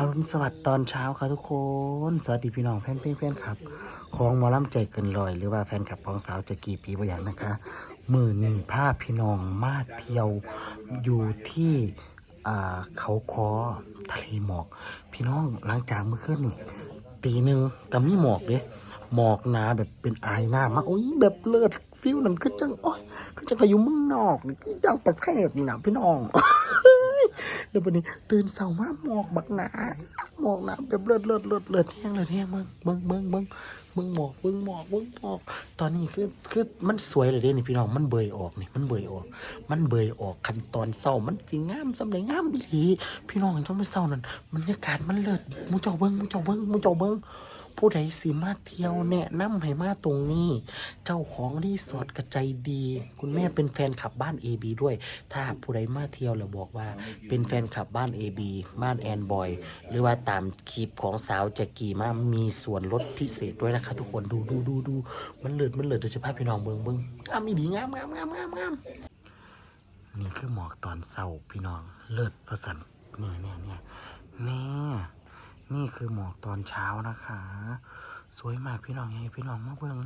อรุณสวัสดิ์ตอนเช้าครับทุกคน สวัสดีพี่น้องแฟนเพลงแฟนคลับ ของหมอลำใจเกินลอย หรือว่าแฟนคลับของสาวจะกี่ปีบอย่างนะคะ มือหนึ่งภาพพี่น้องมาเที่ยวอยู่ที่เขาคอทะเลหมอก พี่น้องหลังจากเมื่อคืนตีหนึ่งก็มีหมอกเด้หมอกหนาแบบเป็นอายหน้ามาโอ้ยแบบเลือดฟิลนั่นคือจังโอ้ยคือจังพายุมึงนอกนี่คือจังประเทศนี่นะพี่น้อง เดี๋ยววันนี้ตื่นเสาร์มาหมอกบักหนาหมอกหนาแบบเลือดเลือดเลือดเลือดแห้งเลือดแห้งมึงมึงมึงมึงมึงหมอกมึงหมอกมึงหมอก ตอนนี้คือคือมันสวยเลยเด้นี่พี่น้องมันเบยออกนี่มันเบยออก มันเบยออกขั้นตอนเศร้ามันจริงงามสำเร็จงามดีพี่น้องต้องไม่เศร้านั่นบรรยากาศมันเลิศมูเจ้าเบิ้งมูเจ้าเบิ้งมูเจ้าเบิ้ง ผู้ใดสิมาเที่ยวแนะนำให้มาตรงนี้ เจ้าของรีสอร์ทกระใจดี คุณแม่เป็นแฟนคลับบ้าน AB ด้วย ถ้าผู้ใดมาเที่ยวแล้วบอกว่า เป็นแฟนคลับบ้าน AB บ้านแอนบอย หรือว่าตามคลิปของสาวแจ็กกี้มามีส่วนลดพิเศษด้วยนะคะ ทุกคนดูดูดูดูมันเลิศมันเลิศโดยเฉพาะพี่น้องเบิงเบิงงามีดีงามงามงามงามงามนี่คือหมอกตอนเศร้าพี่น้องเลิศประสันเนี่ยเนี่ยเนี่ยเนี่ย นี่คือหมอกตอนเช้านะคะ สวยมากพี่น้องอยากให้พี่น้องมาเบิ่ง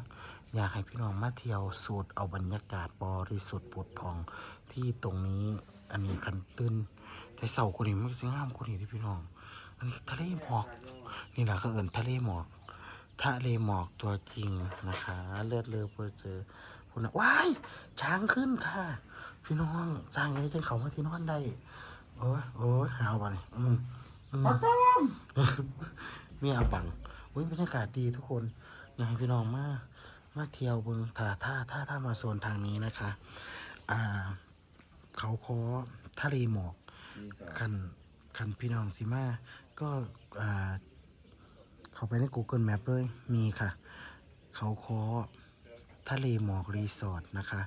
อยากให้พี่น้องมาเที่ยวสูดเอาบรรยากาศบริสุทธิ์ผุดพองที่ตรงนี้อันนี้คันตื้นแต่เสาคนนี้มันจะงามคนนี้ที่พี่น้อง อันนี้ทะเลหมอก นี่แหละเขาเอินทะเลหมอกทะเลหมอกตัวจริงนะคะ เลือดเลือเพื่อเจอคุณนะว้ายช้างขึ้นค่ะ พี่น้องช้างนี้จะเขามาที่นอนได้โอ้ยโอ้ยหาวไปเล ยอืมอืมมีอาบังอุ้ยบรรยากาศดีทุกคนอยากให้พี่น้องมามาเที่ยวเบิงถ้าถ้าถ้าถ้ามาโซนทางนี้นะคะ อ่า เขาคอทะเลหมอกคันคันพี่น้องสิมา ก็อ่าเขาไปใน Google Map เลยมีค่ะ เขาคอทะเลหมอกรีสอร์ทนะคะ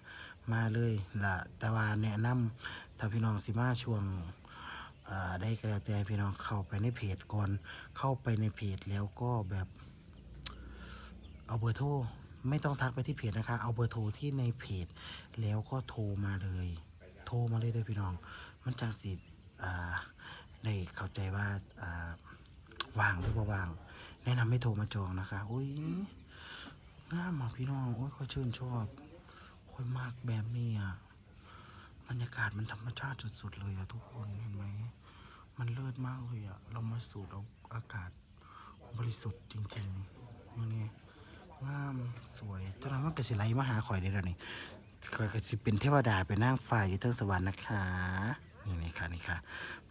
มาเลยละแต่ว่าแนะนำถ้าพี่น้องสิมาช่วง ได้ก็แล้วแต่พี่น้องเข้าไปในเพจก่อนเข้าไปในเพจแล้วก็แบบเอาเบอร์โทรไม่ต้องทักไปที่เพจนะคะ เอาเบอร์โทรที่ในเพจ แล้วก็โทรมาเลย โทรมาเลยเด้พี่น้อง มันจังสิได้เข้าใจว่าว่างหรือว่าว่าง แนะนำให้โทรมาจองนะคะอุ้ยงามมาพี่น้องโอ้ยค่อยชื่นชอบค่อยมากแบบนี้อะ รรยากาศมันธรรมชาติสุดๆเลยอะทุกคนเห็นไหม มันเลิศมากเลยอะเรามาสูดเอาอากาศบริสุทธิ์จริงๆมันนี่งามสวยตอนนั้นมันก็สิไลมาหาข่อยได้แล้วนี่ข่อยก็สิเป็นเทวดาเป็นนางฟ้าอยู่เทิงสวรรค์นะคะนี่นี่ค่ะนี่ค่ะ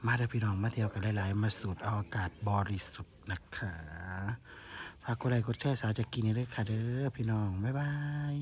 มาเด้อพี่น้องมาเที่ยวกันหลายๆ มาสูดเอาอากาศบริสุทธิ์นะคะฝากกดไลค์กดแชร์สาวจะกินนี่ด้วยค่ะเด้อพี่น้องบ๊ายบาย